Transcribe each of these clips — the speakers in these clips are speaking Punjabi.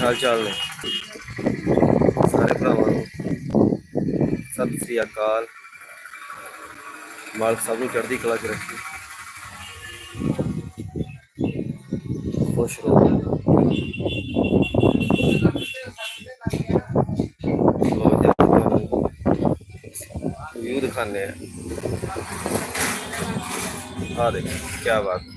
ਹਾਲ ਚਾਲ ਨੇ? ਸਾਰੇ ਭਰਾਵਾਂ ਨੂੰ ਸਤਿ ਸ੍ਰੀ ਅਕਾਲ। ਮਾਲਕ ਸਭ ਨੂੰ ਚੜ੍ਹਦੀ ਕਲਾ 'ਚ ਰੱਖੇ। ਖੁਸ਼ ਰਹੋ। ਵਿਊ ਦਿਖਾਣੇ ਆ। ਆ ਦੇਖ ਕੀ ਬਾਤ।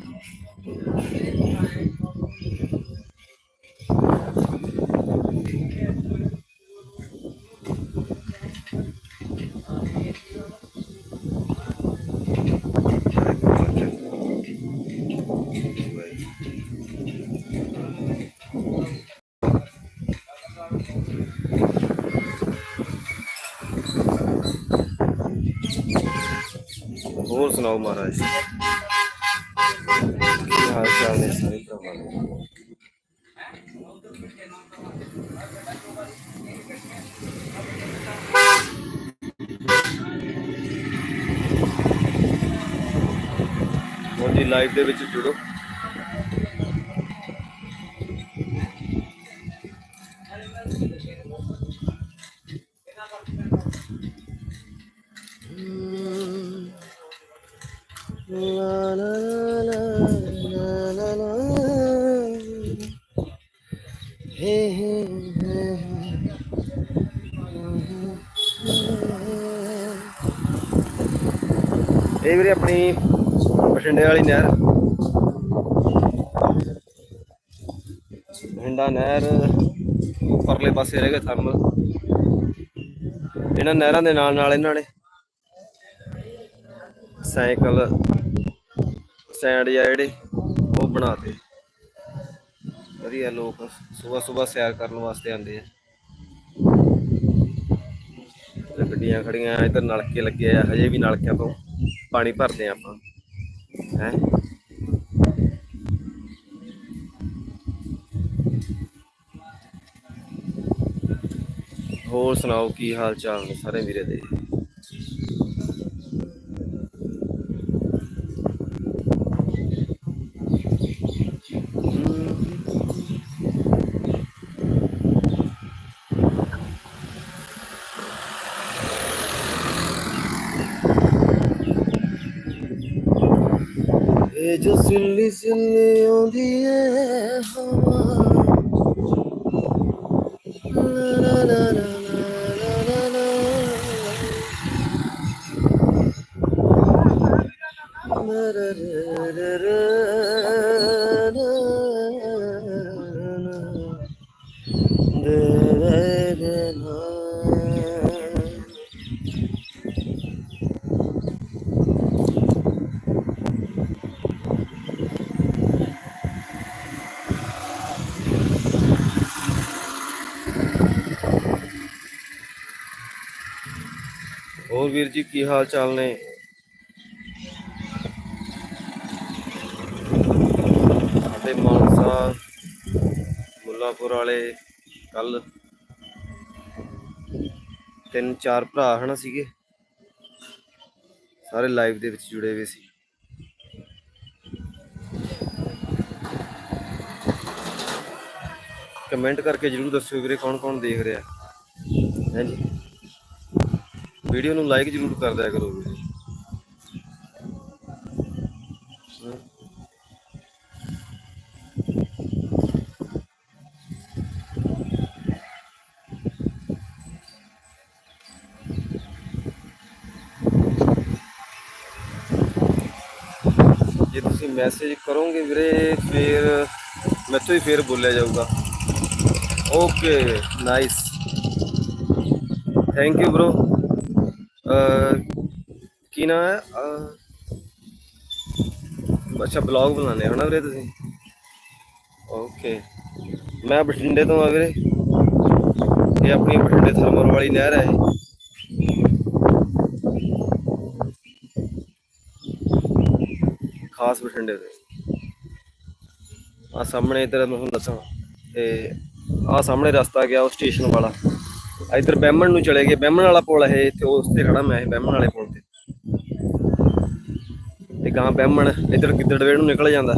ਹੋਰ ਸੁਣਾਓ ਮਹਾਰਾਜ? ਕੀ ਹਾਲ ਚਾਲ ਨੇ ਸਾਰੇ ਭਰਾਵਾਂ ਦੇ? ਹੁਣ ਜੀ ਲਾਈਵ ਦੇ ਵਿੱਚ ਜੁੜੋ। ਆਪਣੀ ਬਠਿੰਡੇ ਵਾਲੀ ਨਹਿਰ। ਬਠਿੰਡਾ ਨਹਿਰ, ਉੱਪਰਲੇ ਪਾਸੇ ਰਹਿ ਗਿਆ ਥਰਮਲ। ਇਹਨਾਂ ਨਹਿਰਾਂ ਦੇ ਨਾਲ ਨਾਲ ਇਹਨਾਂ ਨੇ ਸਾਈਕਲ, ਸਟੈਂਡ ਜਾਂ ਜਿਹੜੇ ਉਹ ਬਣਾਤੇ। ਵਧੀਆ ਲੋਕ ਸਵੇਰ ਸਵੇਰ ਸੈਰ ਕਰਨ ਵਾਸਤੇ ਆਉਂਦੇ ਆ। ਗੱਡੀਆਂ ਖੜੀਆਂ, ਇੱਧਰ ਨਲਕੇ ਲੱਗੇ ਆ, ਹਜੇ ਵੀ ਨਲਕਿਆਂ ਤੋਂ ਪਾਣੀ ਭਰਦੇ ਆ ਆਪਾਂ। ਹੈ? ਹੋਰ ਸੁਣਾਓ ਕੀ ਹਾਲ ਚਾਲ ਨੇ ਸਾਰੇ ਵੀਰੇ ਦੇ? এ যে সিল্লি সিল্লি দিয়ে হওয়া ਕੀ ਹਾਲ ਚਾਲ ਨੇ? ਸਾਡੇ ਮਾਨਸਾ, ਮੁੱਲਾਪੁਰ ਵਾਲੇ ਕੱਲ ਤਿੰਨ ਚਾਰ ਭਰਾ ਹਨਾ ਸੀਗੇ। ਸਾਰੇ ਲਾਈਵ ਦੇ ਵਿੱਚ ਜੁੜੇ ਹੋਏ ਸੀ। ਕਮੈਂਟ ਕਰਕੇ ਜਰੂਰ ਦੱਸਿਓ ਵੀਰੇ ਕੌਣ ਕੌਣ ਦੇਖ ਰਿਹਾ। ਹੈ ਜੀ ਵੀਡੀਓ ਨੂੰ ਲਾਈਕ ਜਰੂਰ ਕਰ ਦਿਆ ਕਰੋ ਵੀਰੇ ਜੇ ਤੁਸੀਂ ਮੈਸੇਜ ਕਰੋਗੇ ਵੀਰੇ, ਫਿਰ ਮੈਥੋਂ ਹੀ ਫਿਰ ਬੋਲਿਆ ਜਾਊਗਾ। Okay nice thank you bro ਕੀ ਨਾਮ ਹੈ? ਅੱਛਾ ਬਲੌਗ ਬਣਾਉਂਦੇ ਹੋ ਨਾ ਵੀਰੇ ਤੁਸੀਂ? ਓਕੇ ਮੈਂ ਬਠਿੰਡੇ ਤੋਂ ਆ ਵੀਰੇ। ਇਹ ਆਪਣੀ ਬਠਿੰਡੇ ਥਰਮਲ ਵਾਲੀ ਨਹਿਰ ਹੈ ਖਾਸ ਬਠਿੰਡੇ ਦੇ। ਆ ਸਾਹਮਣੇ ਇਧਰ ਤੁਹਾਨੂੰ ਦੱਸਾਂ। ਤੇ ਆ ਸਾਹਮਣੇ ਰਸਤਾ ਗਿਆ ਉਹ ਸਟੇਸ਼ਨ ਵਾਲਾ। ਇਧਰ ਬੈਮਣ ਨੂੰ ਚਲੇ ਗਏ। ਬੈਮਣ ਵਾਲਾ ਪੁਲ ਹੈ ਤੇ ਉਸ ਤੇ ਖੜਾ ਮੈਂ ਬੈਮਣ ਵਾਲੇ ਪੁਲ ਤੇ। ਤੇ ਗਾਂ ਬੈਮਣ ਇਧਰ ਗਿੱਦੜਵੇ ਨੂੰ ਨਿਕਲ ਜਾਂਦਾ।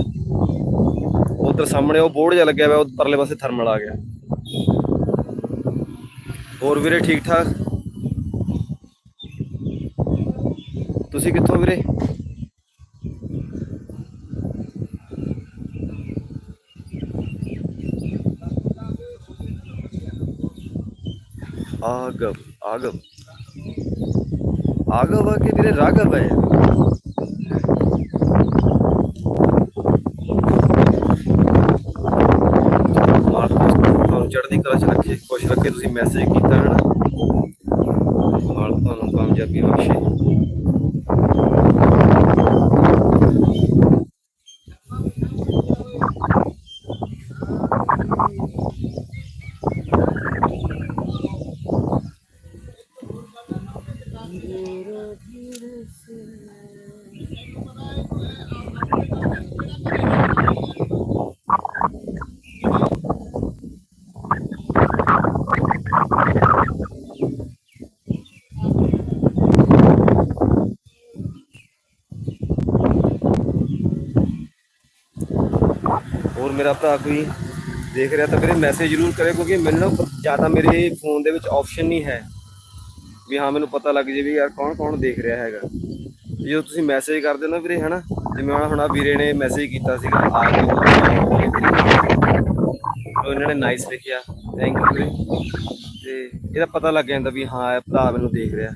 ਉਧਰ ਸਾਹਮਣੇ ਉਹ ਬੋਰਡ ਜਿਹਾ ਲੱਗਿਆ ਹੋਇਆ, ਉਹ ਪਰਲੇ ਪਾਸੇ ਥਰਮਲ ਆ ਗਿਆ। ਹੋਰ ਵੀਰੇ ਠੀਕ ਠਾਕ? ਤੁਸੀਂ ਕਿੱਥੋਂ ਵੀਰੇ? ਆਗਵ ਆਗਵ ਆਗਵ ਆ ਕਿ ਵੀਰੇ ਰਾਗਵ ਹੈ ਮਾਰ ਤੁਹਾਨੂੰ ਚੜ੍ਹਦੀ ਕਲਾ ਚ ਰੱਖੇ ਖੁਸ਼ ਰੱਖੇ ਤੁਸੀਂ ਮੈਸੇਜ ਕੀਤਾ ਹੈ ਨਾ ਮਾਲ ਤੁਹਾਨੂੰ ਕਾਮਯਾਬੀ ਬਖਸ਼ੇ ਹੋਰ ਮੇਰਾ ਭਰਾ ਕੋਈ ਦੇਖ ਰਿਹਾ ਤਾਂ ਵੀਰੇ ਮੈਸੇਜ ਜ਼ਰੂਰ ਕਰੇ ਕਿਉਂਕਿ ਮੈਨੂੰ ਜ਼ਿਆਦਾ ਮੇਰੇ ਫੋਨ ਦੇ ਵਿੱਚ ਆਪਸ਼ਨ ਨਹੀਂ ਹੈ। ਵੀ ਹਾਂ, ਮੈਨੂੰ ਪਤਾ ਲੱਗ ਜੇ ਵੀ ਯਾਰ ਕੌਣ ਕੌਣ ਦੇਖ ਰਿਹਾ ਹੈਗਾ। ਜਦੋਂ ਤੁਸੀਂ ਮੈਸੇਜ ਕਰਦੇ ਹੋ ਨਾ ਵੀਰੇ, ਹਨਾ, ਜਿਵੇਂ ਹੁਣ ਹੁਣ ਵੀਰੇ ਨੇ ਮੈਸੇਜ ਕੀਤਾ ਸੀਗਾ, ਆ ਕੇ ਉਹ। ਇਹਨਾਂ ਨੇ ਨਾਈਸ ਲਿਖਿਆ। ਥੈਂਕ ਯੂ ਵੀਰੇ। ਤੇ ਇਹਦਾ ਪਤਾ ਲੱਗ ਜਾਂਦਾ ਵੀ ਹਾਂ, ਇਹ ਭਰਾ ਮੈਨੂੰ ਦੇਖ ਰਿਹਾ।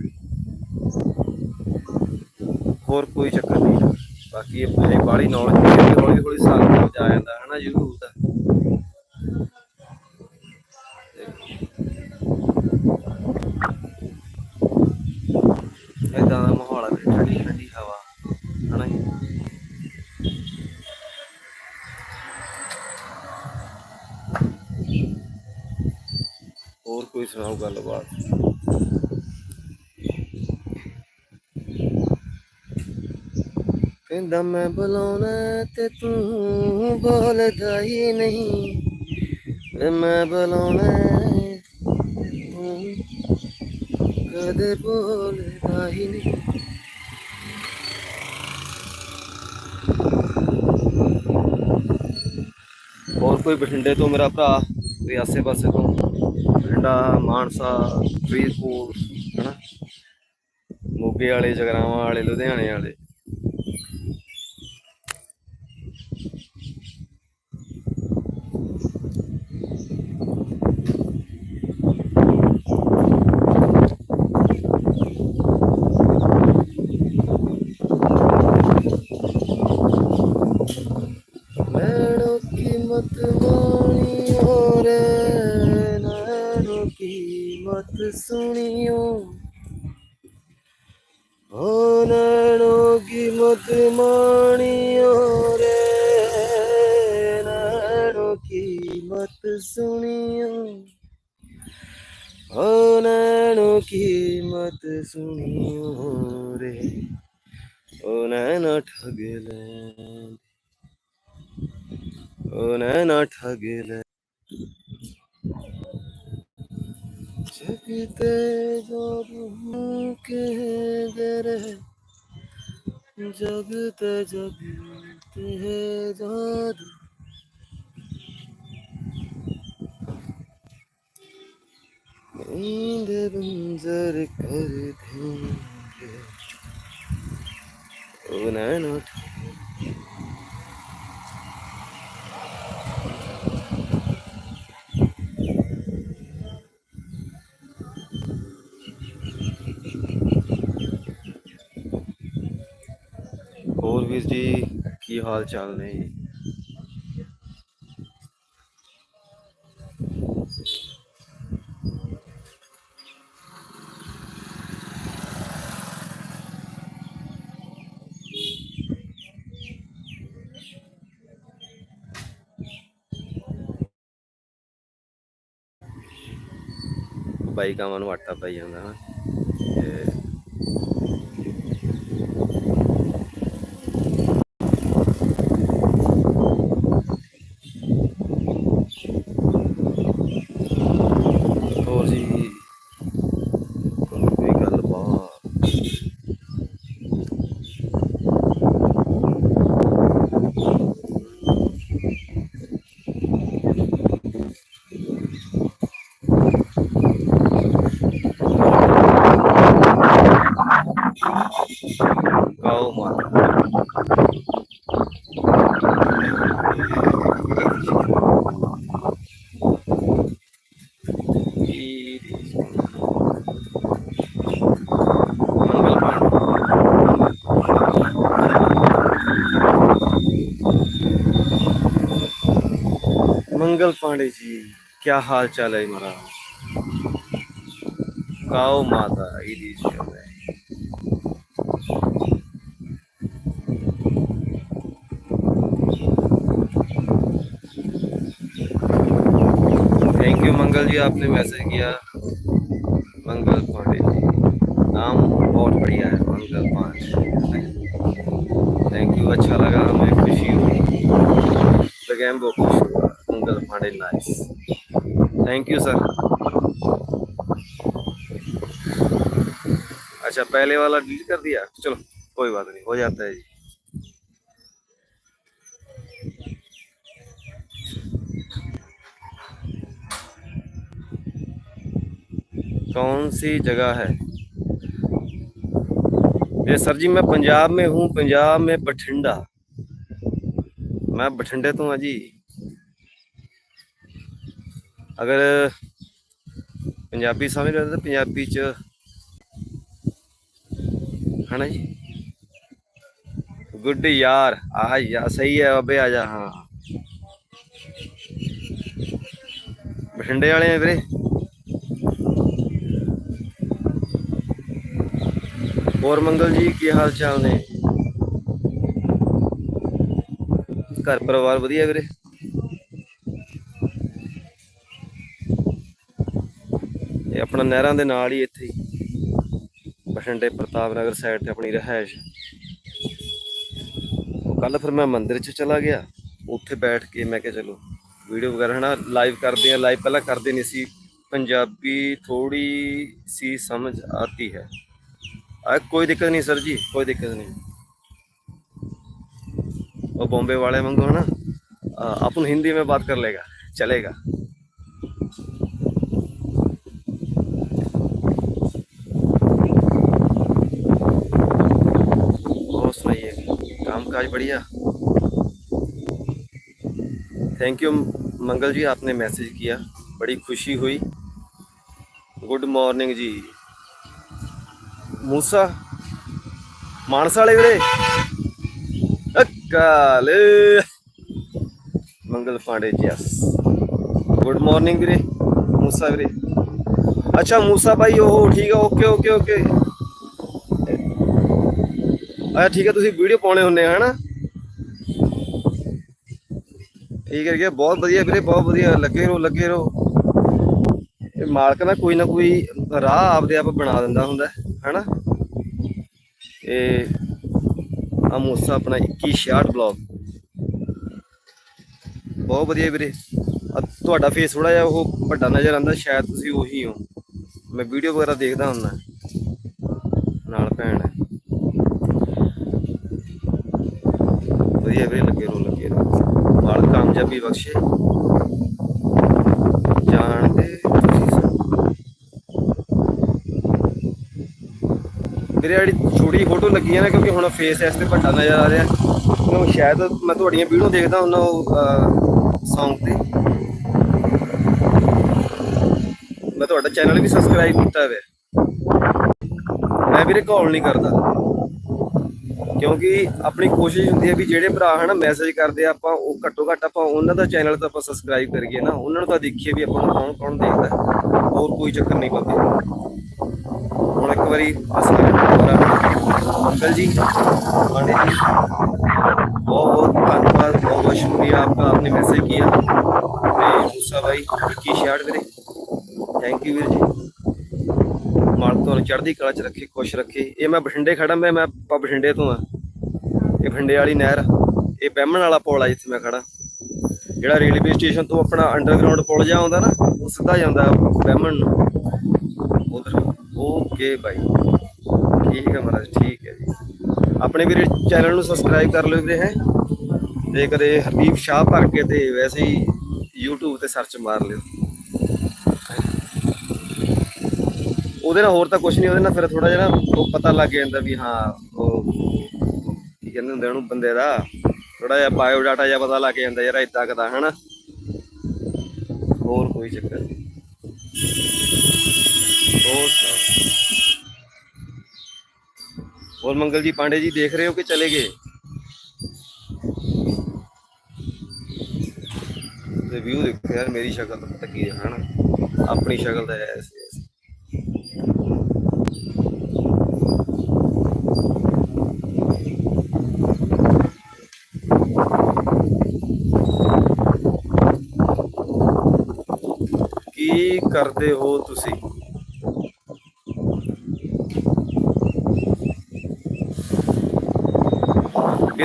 ਹੋਰ ਕੋਈ ਚੱਕਰ ਨਹੀਂ। ਬਾਕੀ ਇਹ ਪੂਰੀ ਬਾੜੀ ਨੌਲੇਜ ਹੌਲੀ ਹੌਲੀ ਸਾਲ ਵਿੱਚ ਆ ਜਾਂਦਾ ਹੈ ਨਾ YouTube ਦਾ ਇਦਾਂ ਦਾ ਮਾਹੌਲ ਹੈ ਠੰਡੀ ਠੰਡੀ ਹਵਾ, ਹਨਾ ਜੀ। ਹੋਰ ਕੋਈ ਸੁਣਾਓ ਗੱਲਬਾਤ? ਕਹਿੰਦਾ, ਮੈਂ ਬੁਲਾਉਣਾ ਤੇ ਤੂੰ ਬੋਲਦਾ ਹੀ ਨਹੀਂ। ਵੇ ਮੈਂ ਬੁਲਾਉਣਾ ਕਦੇ ਬੋਲਦਾ ਹੀ ਨਹੀਂ। ਹੋਰ ਕੋਈ ਬਠਿੰਡੇ ਤੋਂ ਮੇਰਾ ਭਰਾ ਕੋਈ ਆਸੇ ਪਾਸੇ ਤੋਂ? ਬਠਿੰਡਾ, ਮਾਨਸਾ, ਫਰੀਦਕੋਟ, ਹਨਾ? ਮੋਗੇ ਵਾਲੇ, ਜਗਰਾਵਾਂ ਵਾਲੇ, ਲੁਧਿਆਣੇ ਵਾਲੇ। नैना ठग लें ओ नैना ठग जगते जादू के गरे जगते जगते जादू। नींद बंजर कर देंगे Huwag na ano. ਹੋਰ ਵੀਰ ਜੀ ਕੀ ਹਾਲ ਚਾਲ ਨੇ ਜੀ ਬਾਈਕਾਂ ਨੂੰ ਆਟਾ ਪਾਈ ਜਾਂਦਾ ਹਾਂ Roma. मंगल पांडे जी क्या हाल चाल है महाराज काओ माता आपने मैसेज किया। मंगल पांडे। नाम बहुत बढ़िया है, मंगल पांडे। थैंक यू अच्छा लगा हमें खुशी हुई। बहुत खुश हुआ Mangal Pandey nice thank you sir अच्छा पहले वाला डिलीट कर दिया? चलो, कोई बात नहीं, हो जाता है जी। कौन सी जगह है ये सर जी मैं पंजाब में हूँ पंजाब में बठिंडा मैं बठिंडे तो हाँ जी अगर पंजाबी समझ रहे हो तो पंजाबी च है ना जी गुड यार आ या सही है अबे आ जा हाँ बठिंडे वाले हैं ਵੀਰੇ ਹੋਰ ਮੰਗਲ ਜੀ, ਕੀ ਹਾਲ ਚਾਲ ਨੇ? ਘਰ ਪਰਿਵਾਰ ਵਧੀਆ ਵੀਰੇ? ਇਹ ਆਪਣਾ ਨਹਿਰਾਂ ਦੇ ਨਾਲ ਹੀ ਇੱਥੇ ਹੀ। ਬਠਿੰਡੇ ਪ੍ਰਤਾਪ ਨਗਰ ਸਾਈਡ ਤੇ ਆਪਣੀ ਰਹਿائش ਉਹ ਕੱਲ ਫਿਰ ਮੈਂ ਮੰਦਿਰ 'ਚ ਚਲਾ ਗਿਆ। ਉੱਥੇ ਬੈਠ ਕੇ ਮੈਂ ਕਿਹਾ ਚਲੋ ਵੀਡੀਓ ਵਗੈਰਾ ਹਨਾ ਲਾਈਵ ਕਰਦੇ ਆ ਲਾਈਵ ਪਹਿਲਾਂ ਕਰਦੇ ਨਹੀਂ ਸੀ। ਪੰਜਾਬੀ ਥੋੜੀ ਸੀ ਸਮਝ ਆਤੀ ਹੈ। आ, कोई दिक्कत नहीं सर जी कोई दिक्कत नहीं। वो बॉम्बे वाले मंगो है ना अपन हिंदी में बात कर लेगा चलेगा। और सुनाइए काम काज बढ़िया। थैंक यू मंगल जी आपने मैसेज किया बड़ी खुशी हुई। Good morning ji. ਮੂਸਾ, ਮਾਨਸਾ ਵਾਲੇ ਵੀਰੇ। ਅਕਾਲ। ਮੰਗਲ ਪਾਂਡੇ ਜਸ ਗੁੱਡ ਮਾਰਨਿੰਗ ਵੀਰੇ, ਮੂਸਾ ਵੀਰੇ। ਅੱਛਾ, ਮੂਸਾ ਭਾਈ ਉਹ ਠੀਕ ਆ, ਓਕੇ ਓਕੇ ਓਕੇ। ਆ ਠੀਕ ਹੈ ਤੁਸੀਂ ਵੀਡੀਓ ਪਾਉਣੇ ਹੁੰਨੇ ਆ, ਹਨਾ? ਠੀਕ ਹੈ ਜੀ ਬਹੁਤ ਵਧੀਆ ਵੀਰੇ, ਬਹੁਤ ਵਧੀਆ। ਲੱਗੇ ਰਹੋ ਲੱਗੇ ਰਹੋ। ਇਹ ਮਾਲਕ ਨਾ ਕੋਈ ਨਾ ਕੋਈ ਰਾਹ ਆਪਦੇ ਆਪ ਬਣਾ ਦਿੰਦਾ ਹੁੰਦਾ। ਹੈਨਾ? ਇਹ ਆ ਮੂਸਾ ਆਪਣਾ 2166 ਬਲੌਗ ਬਹੁਤ ਵਧੀਆ ਵੀਰੇ। ਤੁਹਾਡਾ ਫੇਸ ਥੋੜਾ ਜਿਹਾ ਉਹ ਵੱਡਾ ਨਜ਼ਰ ਆਉਂਦਾ, ਸ਼ਾਇਦ ਤੁਸੀਂ ਉਹੀ ਹੋ। ਮੈਂ ਵੀਡੀਓ ਵਗੈਰਾ ਦੇਖਦਾ ਹੁੰਦਾ। ਨਾਲ ਭੈਣ ਹੈ। ਵਧੀਆ ਵੀਰੇ, ਲੱਗੇ ਰੋ ਲੱਗੇ ਮਾਲਕ ਕਾਮਯਾਬੀ ਬਖਸ਼ੇ ਜਾਣਦੇ ਤੁਸੀਂ ਸਭ ਮੇਰੇ ਜਿਹੜੀ ਛੋਟੀ ਫੋਟੋ ਲੱਗੀ ਹੈ ਨਾ, ਕਿਉਂਕਿ ਹੁਣ ਫੇਸ ਇਸ ਤੇ ਵੱਡਾ ਨਜ਼ਰ ਆ ਰਿਹਾ। ਕਿਉਂ ਸ਼ਾਇਦ ਮੈਂ ਤੁਹਾਡੀਆਂ ਵੀਡੀਓ ਦੇਖਦਾ ਹੁੰਦਾ ਉਹ Song ਤੇ। ਮੈਂ ਤੁਹਾਡਾ ਚੈਨਲ ਵੀ ਸਬਸਕ੍ਰਾਈਬ ਕੀਤਾ ਹੋਇਆ। ਮੈਂ ਵੀਰੇ ਕਾਲ ਨਹੀਂ ਕਰਦਾ। ਕਿਉਂਕਿ ਆਪਣੀ ਕੋਸ਼ਿਸ਼ ਹੁੰਦੀ ਹੈ ਵੀ ਜਿਹੜੇ ਭਰਾ ਹਨਾ ਮੈਸੇਜ ਕਰਦੇ ਆ, ਆਪਾਂ ਉਹ ਘੱਟੋ ਘੱਟ ਆਪਾਂ ਉਹਨਾਂ ਦਾ ਚੈਨਲ ਤਾਂ ਆਪਾਂ ਸਬਸਕ੍ਰਾਈਬ ਕਰੀਏ ਨਾ। ਉਹਨਾਂ ਨੂੰ ਤਾਂ ਦੇਖੀਏ ਵੀ ਆਪਾਂ ਨੂੰ ਕੌਣ ਕੌਣ ਦੇਖਦਾ। ਹੋਰ ਕੋਈ ਚੱਕਰ ਨਹੀਂ ਪਾਉਂਦੇ ਵਾਰੀ अंकल जी पांडे जी बहुत बहुत धन्यवाद बहुत बहुत शुक्रिया आपका आपने मैसेज किया ਤੇ ਮੂਸਾ ਭਾਈ 2166 ਵੀਰੇ ਥੈਂਕ ਯੂ ਵੀਰ ਜੀ ਮਾਲਕ ਤੁਹਾਨੂੰ ਚੜ੍ਹਦੀ ਕਲਾ ਚ ਰੱਖੇ ਖੁਸ਼ ਰੱਖੇ ਇਹ ਮੈਂ ਬਠਿੰਡੇ ਖੜਾ ਮੈਂ ਮੈਂ ਆਪਾਂ ਬਠਿੰਡੇ ਤੋਂ ਆ ਇਹ ਬਠਿੰਡੇ ਵਾਲੀ ਨਹਿਰ ਇਹ ਬਹਿਮਣ ਵਾਲਾ ਪੁਲ ਆ ਜਿੱਥੇ ਮੈਂ ਖੜਾ ਜਿਹੜਾ ਰੇਲਵੇ ਸਟੇਸ਼ਨ ਤੋਂ ਆਪਣਾ ਅੰਡਰਗਰਾਉਂਡ ਪੁਲ ਜਾ ਆਉਂਦਾ ਨਾ ਉਹ ਸਿੱਧਾ ਜਾਂਦਾ ਬਹਿਮਣ ਨੂੰ ਉਧਰ ਓਕੇ ਭਾਈ ਠੀਕ ਹੈ ਮਹਾਰਾਜ, ਠੀਕ ਹੈ ਜੀ। ਆਪਣੇ ਵੀਰੇ ਚੈਨਲ ਨੂੰ ਸਬਸਕ੍ਰਾਈਬ ਕਰ ਲਿਓ ਵੀਰੇ, ਹੈ। ਤੇ ਕਦੇ ਹਰਦੀਪ ਸ਼ਾਹ ਭਰ ਕੇ ਤੇ ਵੈਸੇ ਹੀ YouTube ਤੇ ਸਰਚ ਮਾਰ ਲਿਓ। ਉਹਦੇ ਨਾਲ ਹੋਰ ਤਾਂ ਕੁਝ ਨਹੀਂ, ਉਹਦੇ ਨਾਲ ਫਿਰ ਥੋੜਾ ਜਿਹਾ ਨਾ ਉਹ ਪਤਾ ਲੱਗ ਜਾਂਦਾ ਵੀ ਹਾਂ, ਉਹ ਕੀ ਕਹਿੰਦੇ ਹੁੰਦੇ ਉਹਨੂੰ ਬੰਦੇ ਦਾ ਥੋੜਾ ਜਿਹਾ ਬਾਇਓ ਡਾਟਾ ਜਿਹਾ ਪਤਾ ਲੱਗ ਜਾਂਦਾ ਯਾਰ ਇਦਾਂ ਕਦਾ ਹਨਾ। ਹੋਰ ਕੋਈ ਚੱਕਰ ਨਹੀਂ। ਹੋਰ ਸੁਣਾਓ और मंगल जी पांडे जी देख रहे हो कि चले गए ਤੇ ਵਿਊ ਦੇਖੋ ਯਾਰ ਮੇਰੀ ਸ਼ਕਲ ਤਾਂ ਪਤਾ ਕੀ ਹੈ ਹਨਾ ਆਪਣੀ ਸ਼ਕਲ ਤਾਂ ਐਸੀ ਐਸੀ ਕੀ ਕਰਦੇ ਹੋ ਤੁਸੀਂ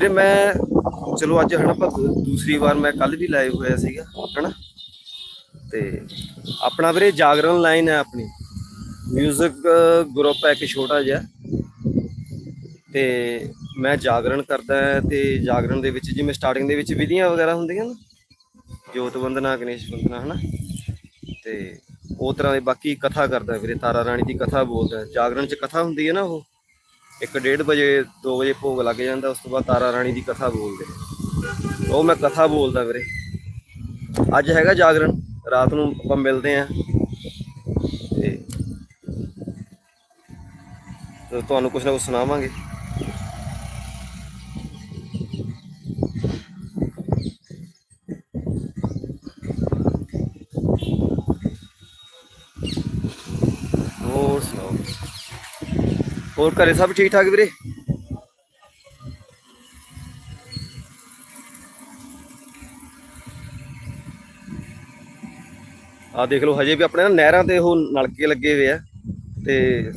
ਵੀਰੇ, ਮੈਂ ਚਲੋ ਅੱਜ ਹਨਾ ਆਪਾਂ ਦੂ- ਦੂਸਰੀ ਵਾਰ ਮੈਂ ਕੱਲ ਵੀ ਲਾਈਵ ਹੋਇਆ ਸੀਗਾ, ਹਨਾ? ਤੇ ਆਪਣਾ ਵੀਰੇ ਜਾਗਰਣ ਲਾਈਨ ਹੈ ਆਪਣੀ। 뮤직 ਗਰੁੱਪ ਹੈ ਇੱਕ ਛੋਟਾ ਜਿਹਾ। ਤੇ ਮੈਂ ਜਾਗਰਣ ਕਰਦਾ ਤੇ ਜਾਗਰਣ ਦੇ ਵਿੱਚ ਜਿਵੇਂ ਸਟਾਰਟਿੰਗ ਦੇ ਵਿੱਚ ਵਿਧੀਆਂ ਵਗੈਰਾ ਹੁੰਦੀਆਂ ਨਾ, ਜੋਤ ਵੰਦਨਾ, ਗਣੇਸ਼ ਵੰਦਨਾ, ਹਨਾ? ਤੇ ਉਹ ਤਰ੍ਹਾਂ ਦੇ ਬਾਕੀ ਕਥਾ ਕਰਦਾ ਵੀਰੇ, ਤਾਰਾ ਰਾਣੀ ਦੀ ਕਥਾ ਬੋਲਦਾ ਜਾਗਰਣ ਚ ਕਥਾ ਹੁੰਦੀ ਹੈ ਨਾ ਉਹ? 1:30 ਵਜੇ 2 ਵਜੇ ਭੋਗ ਲੱਗ ਜਾਂਦਾ, ਉਸ ਤੋਂ ਬਾਅਦ ਤਾਰਾ ਰਾਣੀ ਦੀ ਕਥਾ ਬੋਲਦੇ ਉਹ ਮੈਂ ਕਥਾ ਬੋਲਦਾ ਵੀਰੇ। ਅੱਜ ਹੈਗਾ ਜਾਗਰਣ, ਰਾਤ ਨੂੰ ਆਪਾਂ ਮਿਲਦੇ ਆਂ ਤੇ ਤੁਹਾਨੂੰ ਕੁਝ ਨਾ ਕੁਝ ਸੁਣਾਵਾਂਗੇ। ਹੋਰ ਸੁਣਾਓ। ਹੋਰ ਘਰੇ ਸਭ ਠੀਕ ਠਾਕ ਵੀਰੇ? ਆ ਦੇਖ ਲਓ, ਹਜੇ ਵੀ ਆਪਣੇ ਨਾ ਨਹਿਰਾਂ ਤੇ ਉਹ ਨਲਕੇ ਲੱਗੇ ਹੋਏ ਆ ਤੇ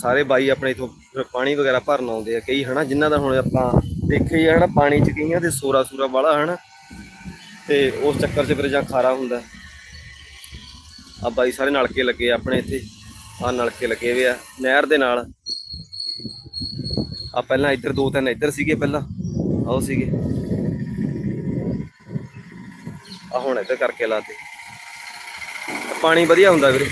ਸਾਰੇ ਬਾਈ ਆਪਣੇ ਇਥੋਂ ਪਾਣੀ ਵਗੈਰਾ ਭਰਨ ਆਉਂਦੇ ਆ ਕਈ, ਹਨਾ? ਜਿਨ੍ਹਾਂ ਦਾ ਹੁਣ ਆਪਾਂ ਦੇਖੇ ਹੀ ਆ, ਹਨਾ? ਪਾਣੀ ਚ ਕਈਆਂ ਦੇ ਸੋਰਾ ਸੂਰਾ ਵਾਲਾ, ਹਨਾ? ਤੇ ਉਸ ਚੱਕਰ 'ਚ ਫਿਰ ਜਾਂ ਖਾਰਾ ਹੁੰਦਾ। ਆ ਬਾਈ ਸਾਰੇ ਨਲਕੇ ਲੱਗੇ ਆਪਣੇ ਇੱਥੇ। ਆ ਨਲਕੇ ਲੱਗੇ ਹੋਏ ਆ ਨਹਿਰ ਦੇ ਨਾਲ। ਆ ਪਹਿਲਾਂ ਇੱਧਰ ਦੋ ਤਿੰਨ ਇੱਧਰ ਸੀਗੇ ਪਹਿਲਾਂ ਆਓ ਸੀਗੇ। ਆ ਹੁਣ ਇੱਧਰ ਕਰਕੇ ਲਾਤੇ। ਪਾਣੀ ਵਧੀਆ ਹੁੰਦਾ ਵੀਰੇ।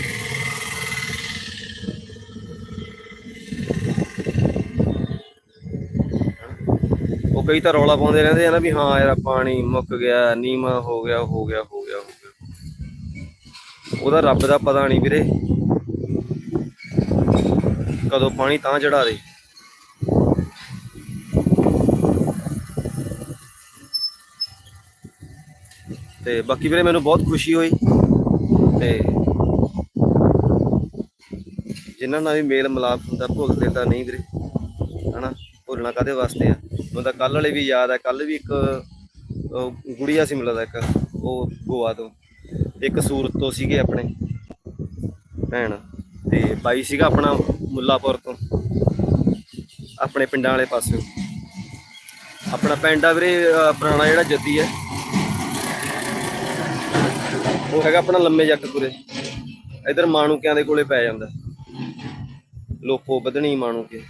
ਉਹ ਕਈ ਤਾਂ ਰੌਲਾ ਪਾਉਂਦੇ ਰਹਿੰਦੇ ਆ ਨਾ ਵੀ ਹਾਂ ਯਾਰ ਪਾਣੀ ਮੁੱਕ ਗਿਆ ਨੀਮਾ ਹੋ ਗਿਆ ਹੋ ਗਿਆ ਹੋ ਗਿਆ ਹੋ ਗਿਆ। ਉਹਦਾ ਰੱਬ ਦਾ ਪਤਾ ਨਹੀਂ ਵੀਰੇ। ਕਦੋਂ ਪਾਣੀ ਤਾਂ ਚੜਾ ਦੇ। ਤੇ ਬਾਕੀ ਵੀਰੇ ਮੈਨੂੰ ਬਹੁਤ ਖੁਸ਼ੀ ਹੋਈ ਤੇ ਜਿਨ੍ਹਾਂ ਨਾਲ ਵੀ ਮੇਲ ਮਿਲਾਪ ਹੁੰਦਾ, ਭੁੱਲਦੇ ਤਾਂ ਨਹੀਂ ਵੀਰੇ, ਹਨਾ? ਭੁੱਲਣਾ ਕਾਦੇ ਵਾਸਤੇ ਆ? ਮੈਨੂੰ ਤਾਂ ਕੱਲ ਵਾਲੇ ਵੀ ਯਾਦ ਆ ਕੱਲ ਵੀ ਇੱਕ ਗੁੜੀਆ ਸੀ ਮਿਲਦਾ ਇੱਕ, ਉਹ ਗੋਆ ਤੋਂ, ਇੱਕ ਸੂਰਤ ਤੋਂ ਸੀਗੇ ਆਪਣੇ ਭੈਣ ਤੇ ਬਾਈ ਸੀਗਾ ਆਪਣਾ ਮੁੱਲਾਪੁਰ ਤੋਂ, ਆਪਣੇ ਪਿੰਡਾਂ ਵਾਲੇ ਪਾਸੇ ਆਪਣਾ ਪਿੰਡ ਆ ਵੀਰੇ ਪੁਰਾਣਾ ਜਿਹੜਾ ਜੱਦੀ ਹੈ। ਉਹ ਹੈਗਾ ਆਪਣਾ ਲੰਮੇ ਜੱਟਪੁਰੇ ਇਧਰ ਮਾਣੂਕਿਆਂ ਦੇ ਕੋਲੇ ਪੈ ਜਾਂਦਾ। ਲੋਪੋ ਵਧਣੀ ਮਾਣੂਕੇ।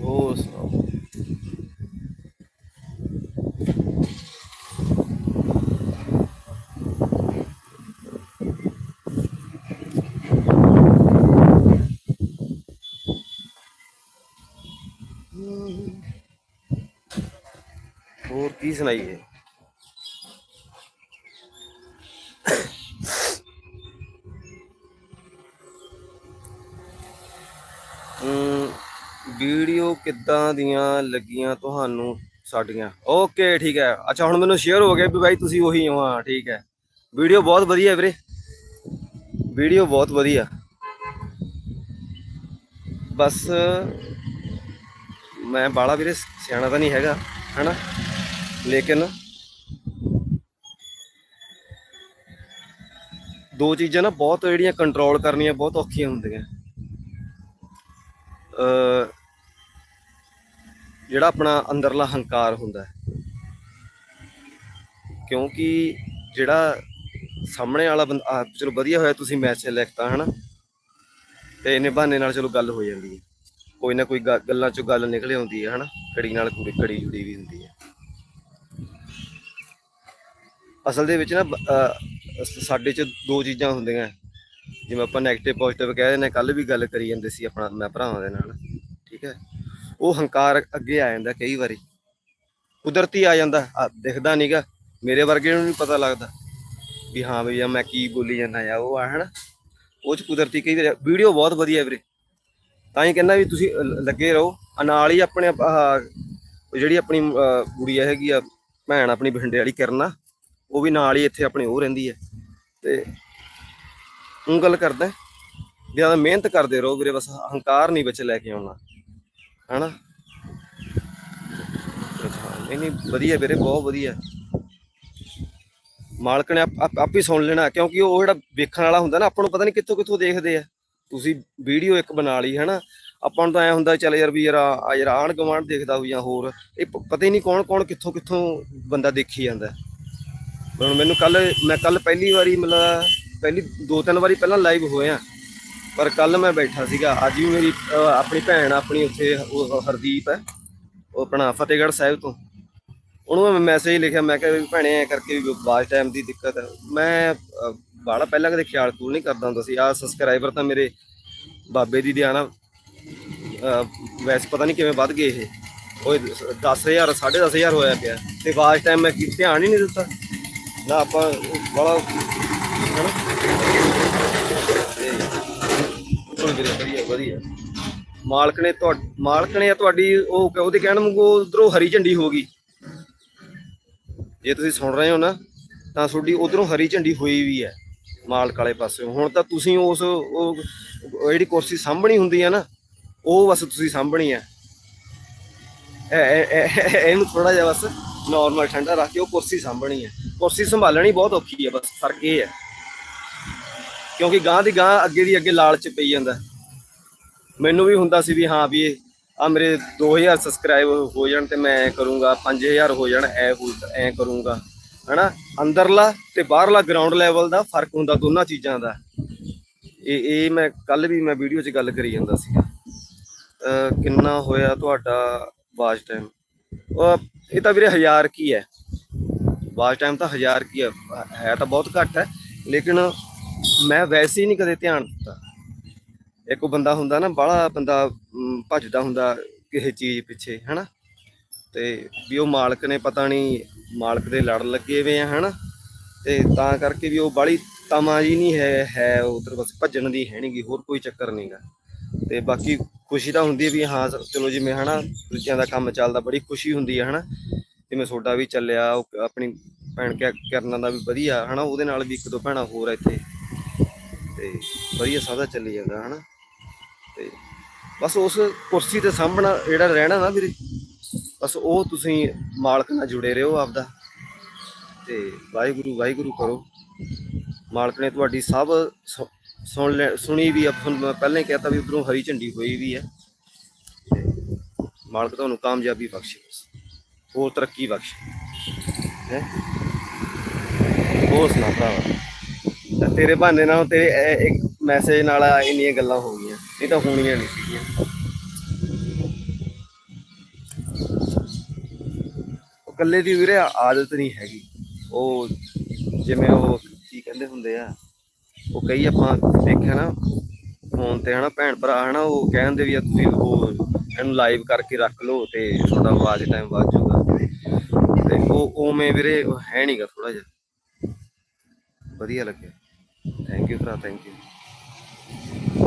ਉਹ ਸੁਣਾਓ ਹੋਰ ਕੀ ਸੁਣਾਈਏ? ਵੀਡੀਓ ਕਿੱਦਾਂ ਦੀਆਂ ਲੱਗੀਆਂ ਤੁਹਾਨੂੰ ਸਾਡੀਆਂ? ਓਕੇ ਠੀਕ ਹੈ। ਅੱਛਾ, ਹੁਣ ਮੈਨੂੰ ਸ਼ੇਅਰ ਹੋ ਗਿਆ ਵੀ ਬਾਈ ਤੁਸੀਂ ਉਹੀ ਹੋ, ਹਾਂ, ਠੀਕ ਹੈ। ਵੀਡੀਓ ਬਹੁਤ ਵਧੀਆ ਵੀਰੇ। ਵੀਡੀਓ ਬਹੁਤ ਵਧੀਆ। ਬਸ, ਮੈਂ ਬਾਲਾ ਵੀਰੇ ਸਿਆਣਾ ਤਾਂ ਨਹੀਂ ਹੈਗਾ, ਹਨਾ? ਲੇਕਿਨ ਦੋ ਚੀਜ਼ਾਂ ਨਾ ਬਹੁਤ ਜਿਹੜੀਆਂ ਕੰਟਰੋਲ ਕਰਨੀਆਂ ਬਹੁਤ ਔਖੀਆਂ ਹੁੰਦੀਆਂ। ਅ ਜਿਹੜਾ ਆਪਣਾ ਅੰਦਰਲਾ ਹੰਕਾਰ ਹੁੰਦਾ ਕਿਉਂਕਿ ਜਿਹੜਾ ਸਾਹਮਣੇ ਵਾਲਾ ਬੰਦਾ ਚਲੋ ਵਧੀਆ ਹੋਇਆ ਤੁਸੀਂ ਮੈਸੇਜ ਲਿਖਤਾ ਹਨਾ? ਤੇ ਇਹਨੇ ਬਹਾਨੇ ਨਾਲ ਚਲੋ ਗੱਲ ਹੋ ਜਾਂਦੀ ਹੈ। ਕੋਈ ਨਾ ਕੋਈ ਗ- ਗੱਲਾਂ ਚੋਂ ਗੱਲ ਨਿਕਲ ਆਉਂਦੀ ਹੈ, ਹਨਾ? ਕੜੀ ਨਾਲ ਕੁੜੀ ਕੜੀ ਜੁੜੀ ਵੀ ਹੁੰਦੀ ਹੈ। ਅਸਲ ਦੇ ਵਿੱਚ ਨਾ ਬ- ਅਹ ਸਾਡੇ ਚ ਦੋ ਚੀਜ਼ਾਂ ਹੁੰਦੀਆਂ। ਜਿਵੇਂ ਆਪਾਂ 네ਗੇਟਿਵ ਪੋਜ਼ਿਟਿਵ ਕਹਿ ਦਿੰਦੇ ਕੱਲ ਵੀ ਗੱਲ ਕਰੀ ਜਾਂਦੇ ਸੀ ਆਪਣਾ ਮੈਂ ਭਰਾਵਾਂ ਦੇ ਨਾਲ ਠੀਕ ਹੈ? ਉਹ ਹੰਕਾਰ ਅੱਗੇ ਆ ਜਾਂਦਾ ਕਈ ਵਾਰੀ। ਕੁਦਰਤੀ ਆ ਜਾਂਦਾ ਆ, ਦਿਖਦਾ ਨਹੀਂਗਾ ਮੇਰੇ ਵਰਗੇ ਨੂੰ ਨਹੀਂ ਪਤਾ ਲੱਗਦਾ ਵੀ ਹਾਂ ਵੀ ਆ ਮੈਂ ਕੀ ਬੋਲੀ ਜਾਂਦਾ ਆ ਉਹ ਆ ਹਨਾ? ਉਹ ਚ ਕੁਦਰਤੀ ਕਈ ਵਾਰੀ ਵੀਡੀਓ ਬਹੁਤ ਵਧੀਆ ਵੀਰੇ। ਤਾਂ ਹੀ ਕਹਿੰਦਾ ਵੀ ਤੁਸੀਂ ਲ- ਲੱਗੇ ਰਹੋ। ਆ ਨਾਲ ਹੀ ਆਪਣੇ ਆਹ ਜਿਹੜੀ ਆਪਣੀ ਅਹ, ਗੁੜੀਆ ਹੈਗੀ ਆ ਭੈਣ ਆਪਣੀ ਬਠਿੰਡੇ ਵਾਲੀ ਕਿਰਨਾ। ਉਹ ਵੀ ਨਾਲ ਹੀ ਇੱਥੇ ਆਪਣੇ ਉਹ ਰਹਿੰਦੀ ਹੈ ਤੇ ਉਹ ਗੱਲ ਕਰਦਾ ਜ਼ਿਆਦਾ ਮਿਹਨਤ ਕਰਦੇ ਰਹੋ ਵੀਰੇ, ਬਸ ਹੰਕਾਰ ਨਹੀਂ ਵਿੱਚ ਲੈ ਕੇ ਆਉਣਾ, ਹਨਾ? ਨਹੀਂ ਨਹੀਂ, ਵਧੀਆ ਵੀਰੇ, ਬਹੁਤ ਵਧੀਆ। ਮਾਲਕ ਨੇ ਆਪ- ਹੀ ਸੁਣ ਲੈਣਾ, ਕਿਉਂਕਿ ਉਹ ਜਿਹੜਾ ਵੇਖਣ ਵਾਲਾ ਹੁੰਦਾ ਨਾ, ਆਪਾਂ ਨੂੰ ਪਤਾ ਨਹੀਂ ਕਿੱਥੋਂ ਕਿੱਥੋਂ ਦੇਖਦੇ ਆ। ਤੁਸੀਂ ਵੀਡੀਓ ਇੱਕ ਬਣਾ ਲਈ, ਹਨਾ? ਆਪਾਂ ਨੂੰ ਤਾਂ ਐ ਹੁੰਦਾ ਚੱਲ ਯਾਰ ਵੀ ਯਾਰ ਆ, ਯਾਰ ਆਣ ਗਵਾਂਢ ਦੇਖਦਾ ਹੋਊ ਜਾਂ ਹੋਰ, ਇਹ ਪਤਾ ਹੀ ਨਹੀਂ ਕੌਣ ਕੌਣ ਕਿੱਥੋਂ ਕਿੱਥੋਂ ਬੰਦਾ ਦੇਖੀ ਜਾਂਦਾ। ਹੁਣ ਮੈਨੂੰ ਕੱਲ ਮੈਂ ਕੱਲ ਪਹਿਲੀ ਵਾਰੀ ਮਤਲਬ ਪਹਿਲੀ ਦੋ ਤਿੰਨ ਵਾਰੀ ਪਹਿਲਾਂ ਲਾਈਵ ਹੋਇਆ ਪਰ ਕੱਲ ਮੈਂ ਬੈਠਾ ਸੀਗਾ। ਅੱਜ ਵੀ ਮੇਰੀ ਆਪਣੀ ਭੈਣ ਆਪਣੀ ਉੱਥੇ ਉਹ ਹਰਦੀਪ ਹੈ। ਉਹ ਆਪਣਾ ਫਤਿਹਗੜ੍ਹ ਸਾਹਿਬ ਤੋਂ। ਉਹਨੂੰ ਮੈਂ ਮੈਸੇਜ ਲਿਖਿਆ, ਮੈਂ ਕਿਹਾ ਵੀ ਭੈਣੇ ਐ ਕਰਕੇ ਵੀ ਬਾਅਦ ਟਾਈਮ ਦੀ ਦਿੱਕਤ ਹੈ। ਮੈਂ ਬਾਲਾ ਪਹਿਲਾਂ ਕਦੇ ਖਿਆਲ ਖੂਲ ਨਹੀਂ ਕਰਦਾ ਹੁੰਦਾ ਸੀ। ਆ ਸਬਸਕ੍ਰਾਈਬਰ ਤਾਂ ਮੇਰੇ ਬਾਬੇ ਦੀ ਦਿਆ ਨਾ ਵੈਸੇ ਪਤਾ ਨਹੀਂ ਕਿਵੇਂ ਵੱਧ ਗਏ ਇਹ। ਉਹ 10000 10500 ਹੋਇਆ ਪਿਆ। ਤੇ ਬਾਅਦ ਟਾਈਮ ਮੈਂ ਕੀ ਧਿਆਨ ਹੀ ਨਹੀਂ ਦਿੱਤਾ। ਨਾ ਆਪਾਂ ਬੜਾ ਹਨਾ? ਤੇ ਬਿਲਕੁਲ ਵਧੀਆ ਵਧੀਆ। ਮਾਲਕ ਨੇ ਤੁਹਾ ਮਾਲਕ ਨੇ ਤੁਹਾਡੀ, ਉਹ ਉਹਦੇ ਕਹਿਣ ਨੂੰ ਉਧਰੋਂ ਹਰੀ ਝੰਡੀ ਹੋ ਗਈ। ਜੇ ਤੁਸੀਂ ਸੁਣ ਰਹੇ ਹੋ ਨਾ, ਤਾਂ ਤੁਹਾਡੀ ਉਧਰੋਂ ਹਰੀ ਝੰਡੀ ਹੋਈ ਵੀ ਹੈ, ਮਾਲਕ ਵਾਲੇ ਪਾਸੇ ਹੁਣ ਤਾਂ ਤੁਸੀਂ ਉਸ, ਉਹ ਜਿਹੜੀ ਕੁਰਸੀ ਸਾਂਭਣੀ ਹੁੰਦੀ ਹੈ ਨਾ, ਉਹ ਬਸ ਤੁਸੀਂ ਸਾਂਭਣੀ ਹੈ। ਇਹਨੂੰ ਥੋੜਾ ਜਿਹਾ ਬਸ ਨਾਰਮਲ ਠੰਡਾ ਰੱਖ ਕੇ ਉਹ ਕੁਰਸੀ ਸਾਂਭਣੀ ਹੈ। ਕੁਰਸੀ ਸੰਭਾਲਣੀ ਬਹੁਤ ਔਖੀ ਹੈ, ਬਸ ਫ਼ਰਕ ਇਹ ਹੈ। ਕਿਉਂਕਿ ਗਾਂ ਦੀ ਗਾਂ ਅੱਗੇ ਦੀ ਅੱਗੇ ਲਾਲਚ ਪਈ ਜਾਂਦਾ। ਮੈਨੂੰ ਵੀ ਹੁੰਦਾ ਸੀ ਵੀ ਹਾਂ ਵੀ ਇਹ ਆ ਮੇਰੇ 2000 ਸਬਸਕ੍ਰਾਈਬ ਹੋ ਜਾਣ ਤੇ ਮੈਂ ਐ ਕਰੂੰਗਾ 5000 ਹੋ ਜਾਣ, ਐ ਹੋ, ਐ ਕਰੂੰਗਾ। ਹਨਾ? ਅੰਦਰਲਾ ਤੇ ਬਾਹਰਲਾ ਗਰਾਊਂਡ ਲੈਵਲ ਦਾ ਫ਼ਰਕ ਹੁੰਦਾ ਦੋਨਾਂ ਚੀਜ਼ਾਂ ਦਾ। ਇਹ ਇਹ ਮੈਂ ਕੱਲ ਵੀ ਮੈਂ ਵੀਡੀਓ 'ਚ ਗੱਲ ਕਰੀ ਜਾਂਦਾ ਸੀ। ਕਿੰਨਾ ਹੋਇਆ ਤੁਹਾਡਾ ਵਾਚ ਟਾਈਮ ਉਹ ਇਹ ਤਾਂ ਵੀਰੇ ਹਜ਼ਾਰ ਕੀ ਹੈ? ਵਾਚ ਟਾਈਮ ਤਾਂ 1000 ਕੀ ਹੈ। ਹੈ ਤਾਂ ਬਹੁਤ ਘੱਟ ਹੈ। ਲੇਕਿਨ ਮੈਂ ਵੈਸੇ ਹੀ ਨਹੀਂ ਕਦੇ ਧਿਆਨ ਦਿੱਤਾ। ਇੱਕ ਬੰਦਾ ਹੁੰਦਾ ਨਾ, ਬਾਹਲਾ ਬੰਦਾ ਭੱਜਦਾ ਹੁੰਦਾ ਕਿਸੇ ਚੀਜ਼ ਪਿੱਛੇ, ਹਨਾ? ਤੇ ਵੀ ਉਹ ਮਾਲਕ ਨੇ ਪਤਾ ਨਹੀਂ, ਮਾਲਕ ਦੇ ਲੜ ਲੱਗੇ ਹੋਏ ਆ, ਹਨਾ? ਤੇ ਤਾਂ ਕਰਕੇ ਵੀ ਉਹ ਬਾਹਲੀ ਤਮਾ ਜੀ ਨਹੀਂ ਹੈ ਹੈ ਉਧਰ ਬਸ ਭੱਜਣ ਦੀ ਹੈ ਨਹੀਂਗੀ ਹੋਰ ਕੋਈ ਚੱਕਰ ਨਹੀਂਗਾ ਤੇ ਬਾਕੀ ਖੁਸ਼ੀ ਤਾਂ ਹੁੰਦੀ ਹੈ ਵੀ ਹਾਂ, ਚਲੋ ਜਿਵੇਂ ਹਨਾ, ਦੂਜਿਆਂ ਦਾ ਕੰਮ ਚੱਲਦਾ, ਬੜੀ ਖੁਸ਼ੀ ਹੁੰਦੀ ਹੈ ਹਨਾ। ਜਿਵੇਂ ਤੁਹਾਡਾ ਵੀ ਚੱਲਿਆ ਆਪਣੀ ਭੈਣ ਕਿਆ ਕਰਨਾ ਦਾ ਵੀ ਵਧੀਆ ਹਨਾ, ਉਹਦੇ ਨਾਲ ਵੀ ਇੱਕ ਦੋ ਭੈਣਾਂ ਹੋਰ ਇੱਥੇ। ਤੇ ਵਧੀਆ ਸਭ ਚੱਲੀ ਜਾਂਦਾ ਹਨਾ। ਤੇ ਬਸ ਉਸ ਕੁਰਸੀ ਤੇ ਸਾਹਮਣਾ ਜਿਹੜਾ ਰਹਿਣਾ ਨਾ ਵੀਰੇ, ਬਸ ਉਹ ਤੁਸੀਂ ਮਾਲਕ ਨਾਲ ਜੁੜੇ ਰਹੋ ਆਪਦਾ। ਤੇ ਵਾਹਿਗੁਰੂ ਵਾਹਿਗੁਰੂ ਕਰੋ। ਮਾਲਕ ਨੇ ਤੁਹਾਡੀ ਸਭ ਸੁ- ਸੁਣ ਲੈ, ਸੁਣੀ ਵੀ ਆਪਾਂ ਤੁਹਾਨੂੰ ਮੈਂ ਪਹਿਲਾਂ ਹੀ ਕਹਿਤਾ ਵੀ ਉਧਰੋਂ ਹਰੀ ਝੰਡੀ ਹੋਈ ਵੀ ਹੈ ਮਾਲਕ ਤੁਹਾਨੂੰ ਕਾਮਯਾਬੀ ਬਖਸ਼ੇ। ਹੋਰ ਤਰੱਕੀ ਬਖਸ਼ੇ। ਹੈ? ਹੋਰ ਸੁਣਾ ਭਰਾਵਾ। ਤੇਰੇ ਬਹਾਨੇ ਨਾਲ ਤੇਰੇ ਇੱਕ ਮੈਸੇਜ ਨਾਲ ਇੰਨੀਆਂ ਗੱਲਾਂ ਹੋ ਗਈਆਂ। ਨਹੀਂ ਤਾਂ ਹੋਣੀਆਂ ਨਹੀਂ ਸੀਗੀਆਂ। ਇਕੱਲੇ ਦੀ ਵੀਰੇ ਆਦਤ ਨਹੀਂ ਹੈਗੀ। ਉਹ ਜਿਵੇਂ ਉਹ ਕੀ ਕਹਿੰਦੇ ਹੁੰਦੇ ਆ ਉਹ ਕਈ ਆਪਾਂ ਦੇਖਿਆ ਨਾ ਫੋਨ ਤੇ ਹਨਾ ਭੈਣ ਭਰਾ ਹਨਾ, ਉਹ ਕਹਿੰਦੇ ਵੀ ਆ ਤੁਸੀਂ ਉਹ ਇਹਨੂੰ ਲਾਈਵ ਕਰਕੇ ਰੱਖ ਲਓ ਤੇ ਤੁਹਾਡਾ ਆਵਾਜ਼ ਟਾਈਮ ਵੱਧ ਜਾਊਗਾ ਤੇ ਉਹ ਉਵੇਂ ਵੀਰੇ, ਉਹ ਹੈ ਨਹੀਂਗਾ ਥੋੜਾ ਜਿਹਾ। ਵਧੀਆ ਲੱਗਿਆ। ਥੈਂਕ ਯੂ ਭਰਾ ਥੈਂਕ ਯੂ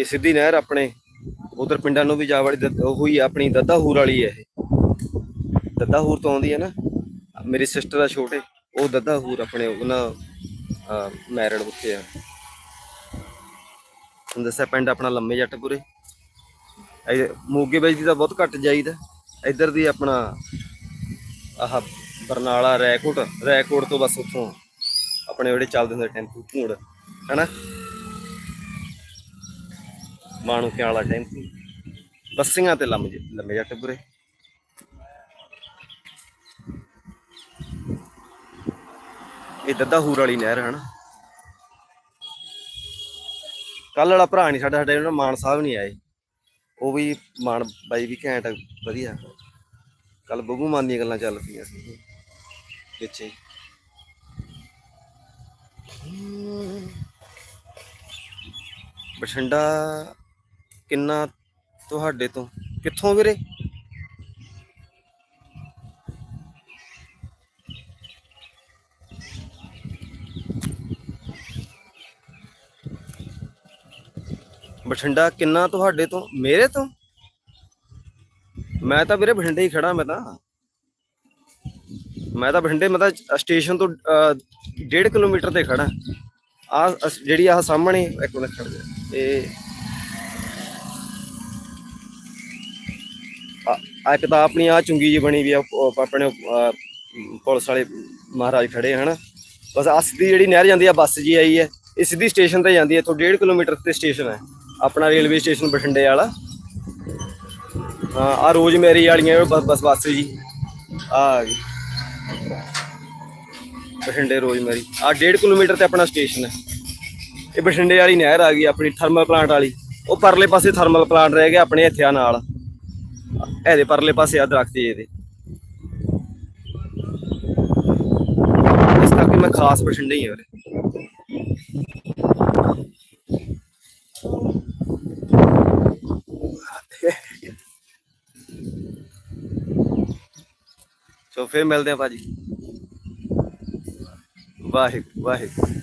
ਇਹ ਸਿੱਧੀ ਨਹਿਰ ਆਪਣੇ ਉਧਰ ਪਿੰਡਾਂ ਨੂੰ ਵੀ ਜਾ ਵੜੀ ਦੱਦ- ਉਹ ਹੀ ਆਪਣੀ ਦੱਦਾਹੂਰ ਵਾਲੀ ਹੈ ਇਹ। ਦੱਦਾਹੂਰ ਤੋਂ ਆਉਂਦੀ ਹੈ ਨਾ, ਮੇਰੀ ਸਿਸਟਰ ਆ ਛੋਟੇ, ਉਹ ਦੱਦਾਹੂਰ ਆਪਣੇ ਉਹਨਾਂ ਮੈਰਿਡ ਉੱਥੇ ਆ। ਹੁਣ ਦੱਸਿਆ ਪਿੰਡ ਆਪਣਾ ਲੰਮੇ ਜੱਟਪੁਰੇ। ਇਹ ਮੋਗੇ ਵਿੱਚ ਦੀ ਤਾਂ ਬਹੁਤ ਘੱਟ ਜਾਈਦਾ। ਇੱਧਰ ਦੀ ਆਪਣਾ ਆਹ ਬਰਨਾਲਾ ਰੈਕੋਟ ਰੈਕੋਟ ਤੋਂ ਬਸ ਉੱਥੋਂ ਆਪਣੇ ਜਿਹੜੇ ਚੱਲਦੇ ਹੁੰਦੇ ਟੈਂਪੂ ਭੂੜ ਹੈਨਾ? ਮਾਣੂਕੇ ਵਾਲਾ ਟੈਂਪੂ ਬੱਸੀਆਂ ਤੇ ਲੰਮੇ ਲੰਮੇ ਜੱਟਪੁਰੇ ਇਹ। ਦੱਦਾਹੂਰ ਵਾਲੀ ਨਹਿਰ ਹੈ ਕੱਲ ਵਾਲਾ ਭਰਾ ਨਹੀਂ ਸਾਡਾ, ਸਾਡੇ ਜਿਹੜਾ ਮਾਨ ਸਾਹਿਬ ਨਹੀਂ ਆਏ। ਉਹ ਵੀ ਮਾਨ ਬਾਈ ਵੀ ਘੈਂਟ ਵਧੀਆ। ਕੱਲ ਬੱਬੂ ਮਾਨ ਦੀਆਂ ਗੱਲਾਂ ਚੱਲ ਪਈਆਂ ਸੀ। ਪਿੱਛੇ। ਬਠਿੰਡਾ ਕਿੰਨਾ ਤੁਹਾਡੇ ਤੋਂ? ਕਿੱਥੋਂ ਵੀਰੇ? ਬਠਿੰਡਾ ਕਿੰਨਾ ਤੁਹਾਡੇ ਤੋਂ? ਮੇਰੇ ਤੋਂ? ਮੈਂ ਤਾਂ ਵੀਰੇ ਬਠਿੰਡੇ ਹੀ ਖੜਾ, ਮੈਂ ਤਾਂ। ਮੈਂ ਤਾਂ ਬਠਿੰਡੇ, ਮੈਂ ਤਾਂ ਸਟੇਸ਼ਨ ਤੋਂ 1.5 ਕਿਲੋਮੀਟਰ ਤੇ ਖੜਾ। ਆ ਜਿਹੜੀ ਆ ਸਾਹਮਣੇ, ਇੱਕ ਮਿੰਟ ਖੜ ਜਾ। ਇਹ ਆ ਇੱਕ ਤਾਂ ਆਪਣੀ ਆ ਚੁੰਗੀ ਜੀ ਬਣੀ ਵੀ ਆ ਉਹ ਆਪਣੇ ਅਹ, ਪੁਲਿਸ ਵਾਲੇ ਮਹਾਰਾਜ ਖੜੇ ਹਨ। ਬਸ ਆ ਸਿੱਧੀ ਜਿਹੜੀ ਨਹਿਰ ਜਾਂਦੀ ਆ ਬੱਸ ਜੀ ਆਈ ਹੈ ਇਹ ਸਿੱਧੀ ਸਟੇਸ਼ਨ ਤੇ ਜਾਂਦੀ ਹੈ ਇੱਥੋਂ 1.5 ਕਿਲੋਮੀਟਰ ਤੇ ਸਟੇਸ਼ਨ ਹੈ ਆਪਣਾ ਰੇਲਵੇ ਸਟੇਸ਼ਨ ਬਠਿੰਡੇ ਵਾਲਾ। ਹਾਂ ਆ ਰੋਜ਼ ਮੇਰੀ ਵਾਲੀਆਂ ਬਸ ਬਸ ਬੱਸ ਜੀ। ਆ ਆ ਗਈ। ਬਠਿੰਡੇ ਰੋਜ਼ ਮੇਰੀ ਆ 1.5 ਕਿਲੋਮੀਟਰ ਤੇ ਆਪਣਾ ਸਟੇਸ਼ਨ ਹੈ ਇਹ ਬਠਿੰਡੇ ਵਾਲੀ ਨਹਿਰ ਆ ਗਈ ਆਪਣੀ ਥਰਮਲ ਪਲਾਂਟ ਵਾਲੀ। ਉਹ ਪਰਲੇ ਪਾਸੇ ਥਰਮਲ ਪਲਾਂਟ ਰਹਿ ਗਿਆ ਆਪਣੇ ਇੱਥੇ ਆ ਨਾਲ। ਇਹਦੇ ਪਰਲੇ ਪਾਸੇ ਆ ਦਰਖਤ ਜੀ ਇਹਦੇ ਇਸ ਕਰਕੇ ਮੈਂ ਖਾਸ ਬਠਿੰਡੇ ਹੀ ਹਾਂ ਵੀਰੇ ਸੋ ਫੇਰ ਮਿਲਦੇ ਆ ਭਾਜੀ ਵਾਹਿਗੁਰੂ ਵਾਹਿਗੁਰੂ